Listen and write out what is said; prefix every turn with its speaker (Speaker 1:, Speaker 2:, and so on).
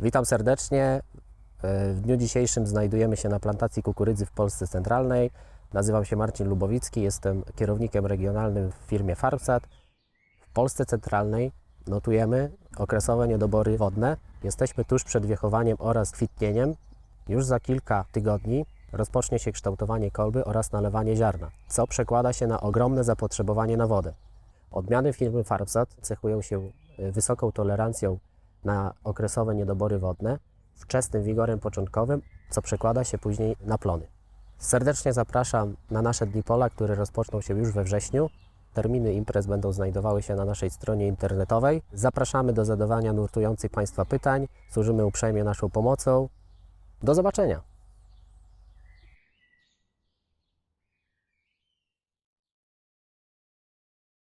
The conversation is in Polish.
Speaker 1: Witam serdecznie. E, W dniu dzisiejszym znajdujemy się na plantacji kukurydzy w Polsce Centralnej. Nazywam się Marcin Lubowicki, jestem kierownikiem regionalnym w firmie Farmsat. W Polsce Centralnej notujemy okresowe niedobory wodne. Jesteśmy tuż przed wiechowaniem oraz kwitnieniem. Już za kilka tygodni rozpocznie się kształtowanie kolby oraz nalewanie ziarna, co przekłada się na ogromne zapotrzebowanie na wodę. Odmiany firmy Farmsat cechują się y, wysoką tolerancją na okresowe niedobory wodne, wczesnym wigorem początkowym, co przekłada się później na plony. Serdecznie zapraszam na nasze Dni Pola, które rozpoczną się już we wrześniu. Terminy imprez będą znajdowały się na naszej stronie internetowej. Zapraszamy do zadawania nurtujących Państwa pytań. Służymy uprzejmie naszą pomocą. Do zobaczenia!